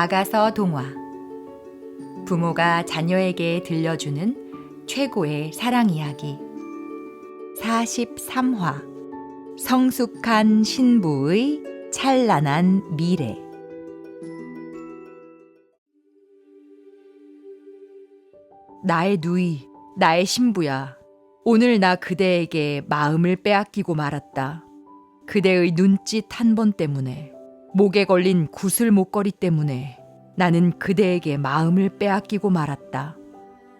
아가서 동화. 부모가 자녀에게 들려주는 최고의 사랑 이야기. 43화. 성숙한 신부의 찬란한 미래. 나의 누이, 나의 신부야. 오늘 나 그대에게 마음을 빼앗기고 말았다. 그대의 눈짓 한 번 때문에, 목에 걸린 구슬 목걸이 때문에 나는 그대에게 마음을 빼앗기고 말았다.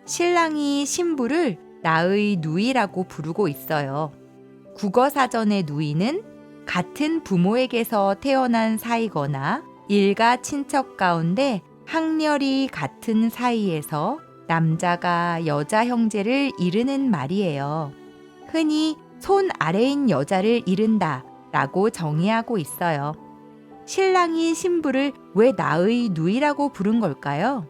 신랑이 신부를 나의 누이라고 부르고 있어요. 국어 사전의 누이는 같은 부모에게서 태어난 사이거나 일가 친척 가운데 학렬이 같은 사이에서 남자가 여자 형제를 이르는 말이에요. 흔히 손 아래인 여자를 이른다 라고 정의하고 있어요. 신랑이 신부를 왜 나의 누이라고 부른 걸까요?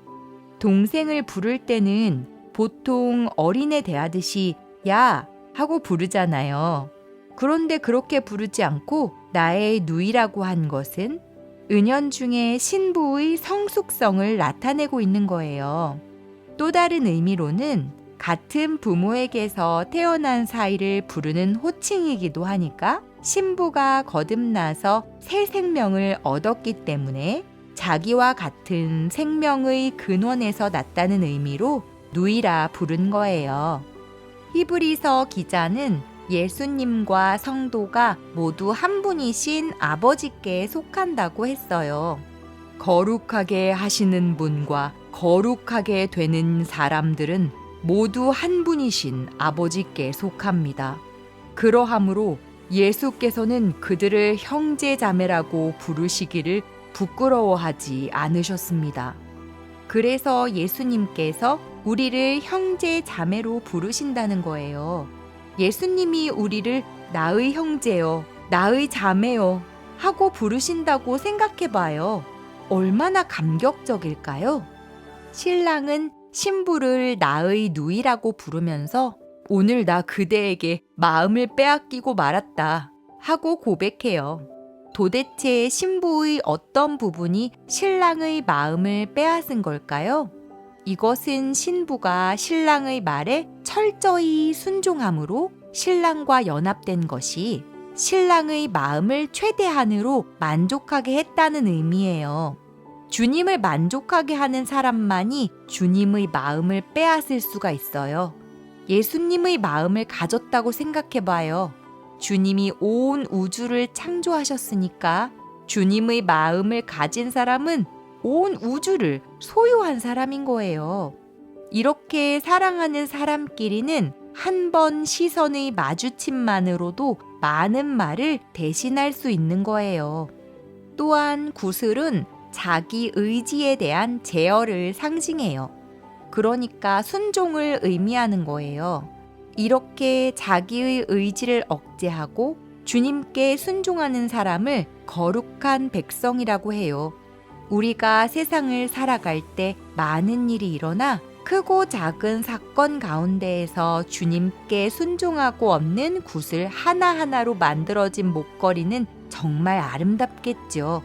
동생을 부를 때는 보통 어린애 대하듯이 야 하고 부르잖아요. 그런데 그렇게 부르지 않고 나의 누이라고 한 것은 은연중에 신부의 성숙성을 나타내고 있는 거예요. 또 다른 의미로는 같은 부모에게서 태어난 사이를 부르는 호칭이기도 하니까 신부가 거듭나서 새 생명을 얻었기 때문에 자기와 같은 생명의 근원에서 났다는 의미로 누이라 부른 거예요. 히브리서 기자는 예수님과 성도가 모두 한 분이신 아버지께 속한다고 했어요. 거룩하게 하시는 분과 거룩하게 되는 사람들은 모두 한 분이신 아버지께 속합니다. 그러하므로 예수께서는 그들을 형제 자매라고 부르시기를 부끄러워하지 않으셨습니다. 그래서 예수님께서 우리를 형제 자매로 부르신다는 거예요. 예수님이 우리를 나의 형제요, 나의 자매요 하고 부르신다고 생각해 봐요. 얼마나 감격적일까요? 신랑은 신부를 나의 누이라고 부르면서 오늘 나 그대에게 마음을 빼앗기고 말았다 하고 고백해요. 도대체 신부의 어떤 부분이 신랑의 마음을 빼앗은 걸까요? 이것은 신부가 신랑의 말에 철저히 순종함으로 신랑과 연합된 것이 신랑의 마음을 최대한으로 만족하게 했다는 의미예요. 주님을 만족하게 하는 사람만이 주님의 마음을 빼앗을 수가 있어요. 예수님의 마음을 가졌다고 생각해 봐요. 주님이 온 우주를 창조하셨으니까 주님의 마음을 가진 사람은 온 우주를 소유한 사람인 거예요. 이렇게 사랑하는 사람끼리는 한 번 시선의 마주침만으로도 많은 말을 대신할 수 있는 거예요. 또한 구슬은 자기 의지에 대한 제어를 상징해요. 그러니까 순종을 의미하는 거예요. 이렇게 자기의 의지를 억제하고 주님께 순종하는 사람을 거룩한 백성이라고 해요. 우리가 세상을 살아갈 때 많은 일이 일어나 크고 작은 사건 가운데에서 주님께 순종하고 없는 굿을 하나하나로 만들어진 목걸이는 정말 아름답겠죠.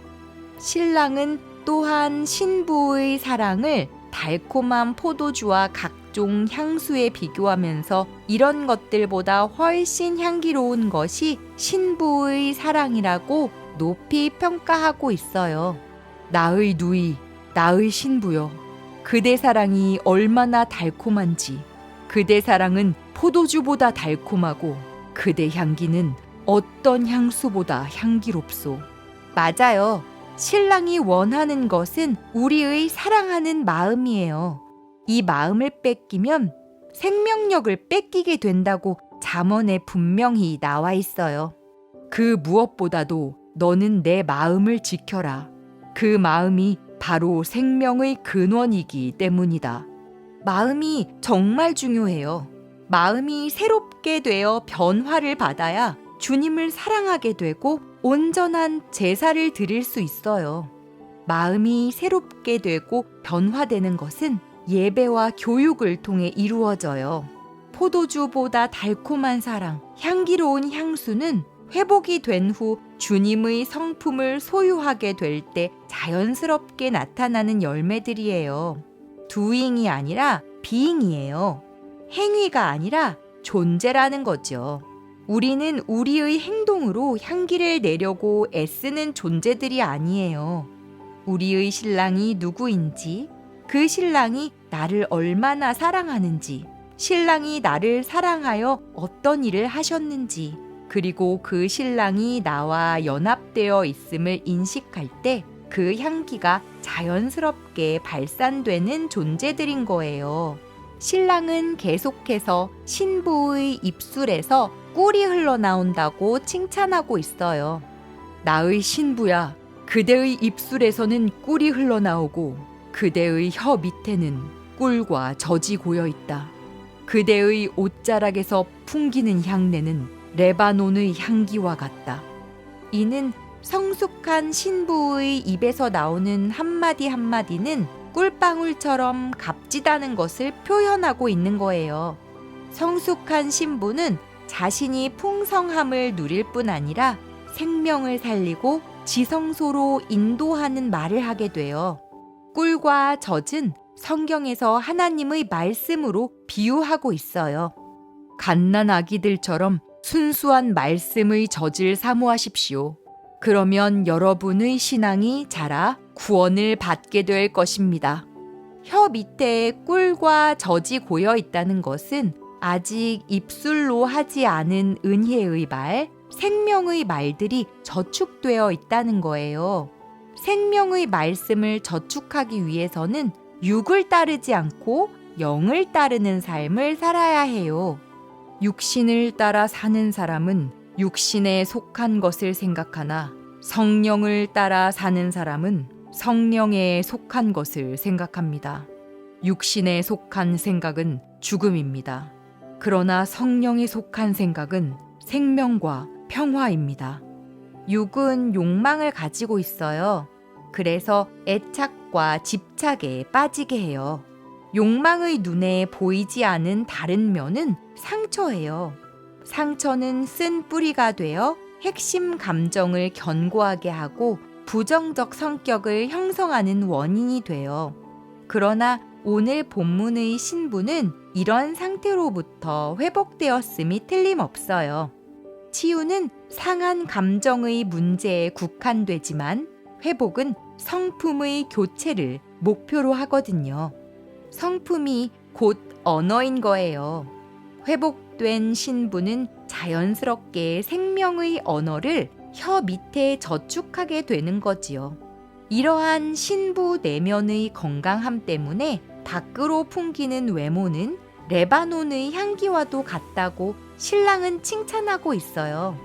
신랑은 또한 신부의 사랑을 달콤한 포도주와 각종 향수에 비교하면서 이런 것들보다 훨씬 향기로운 것이 신부의 사랑이라고 높이 평가하고 있어요. 나의 누이, 나의 신부여. 그대 사랑이 얼마나 달콤한지. 그대 사랑은 포도주보다 달콤하고 그대 향기는 어떤 향수보다 향기롭소. 맞아요. 신랑이 원하는 것은 우리의 사랑하는 마음이에요. 이 마음을 뺏기면 생명력을 뺏기게 된다고 잠언에 분명히 나와 있어요. 그 무엇보다도 너는 내 마음을 지켜라. 그 마음이 바로 생명의 근원이기 때문이다. 마음이 정말 중요해요. 마음이 새롭게 되어 변화를 받아야 주님을 사랑하게 되고 온전한 제사를 드릴 수 있어요. 마음이 새롭게 되고 변화되는 것은 예배와 교육을 통해 이루어져요. 포도주보다 달콤한 사랑, 향기로운 향수는 회복이 된 후 주님의 성품을 소유하게 될 때 자연스럽게 나타나는 열매들이에요. doing이 아니라 being이에요. 행위가 아니라 존재라는 거죠. 우리는 우리의 행동으로 향기를 내려고 애쓰는 존재들이 아니에요. 우리의 신랑이 누구인지, 그 신랑이 나를 얼마나 사랑하는지, 신랑이 나를 사랑하여 어떤 일을 하셨는지, 그리고 그 신랑이 나와 연합되어 있음을 인식할 때 그 향기가 자연스럽게 발산되는 존재들인 거예요. 신랑은 계속해서 신부의 입술에서 꿀이 흘러나온다고 칭찬하고 있어요. 나의 신부야, 그대의 입술에서는 꿀이 흘러나오고 그대의 혀 밑에는 꿀과 젖이 고여 있다. 그대의 옷자락에서 풍기는 향내는 레바논의 향기와 같다. 이는 성숙한 신부의 입에서 나오는 한마디 한마디는 꿀방울처럼 값지다는 것을 표현하고 있는 거예요. 성숙한 신부는 자신이 풍성함을 누릴 뿐 아니라 생명을 살리고 지성소로 인도하는 말을 하게 돼요. 꿀과 젖은 성경에서 하나님의 말씀으로 비유하고 있어요. 갓난 아기들처럼 순수한 말씀의 젖을 사모하십시오. 그러면 여러분의 신앙이 자라 구원을 받게 될 것입니다. 혀 밑에 꿀과 젖이 고여 있다는 것은 아직 입술로 하지 않은 은혜의 말, 생명의 말들이 저축되어 있다는 거예요. 생명의 말씀을 저축하기 위해서는 육을 따르지 않고 영을 따르는 삶을 살아야 해요. 육신을 따라 사는 사람은 육신에 속한 것을 생각하나 성령을 따라 사는 사람은 성령에 속한 것을 생각합니다. 육신에 속한 생각은 죽음입니다. 그러나 성령에 속한 생각은 생명과 평화입니다. 육은 욕망을 가지고 있어요. 그래서 애착과 집착에 빠지게 해요. 욕망의 눈에 보이지 않은 다른 면은 상처예요. 상처는 쓴 뿌리가 되어 핵심 감정을 견고하게 하고 부정적 성격을 형성하는 원인이 돼요. 그러나 오늘 본문의 신부는 이런 상태로부터 회복되었음이 틀림없어요. 치유는 상한 감정의 문제에 국한되지만 회복은 성품의 교체를 목표로 하거든요. 성품이 곧 언어인 거예요. 회복된 신부는 자연스럽게 생명의 언어를 혀 밑에 저축하게 되는 거지요. 이러한 신부 내면의 건강함 때문에 밖으로 풍기는 외모는 레바논의 향기와도 같다고 신랑은 칭찬하고 있어요.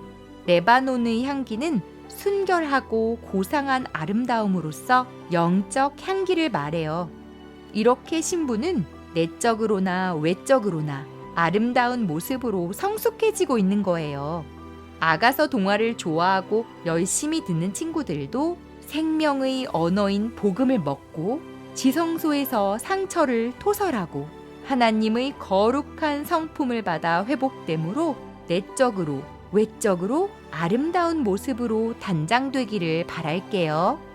레바논의 향기는 순결하고 고상한 아름다움으로써 영적 향기를 말해요. 이렇게 신부는 내적으로나 외적으로나 아름다운 모습으로 성숙해지고 있는 거예요. 아가서 동화를 좋아하고 열심히 듣는 친구들도 생명의 언어인 복음을 먹고 지성소에서 상처를 토설하고 하나님의 거룩한 성품을 받아 회복됨으로 내적으로 외적으로 아름다운 모습으로 단장되기를 바랄게요.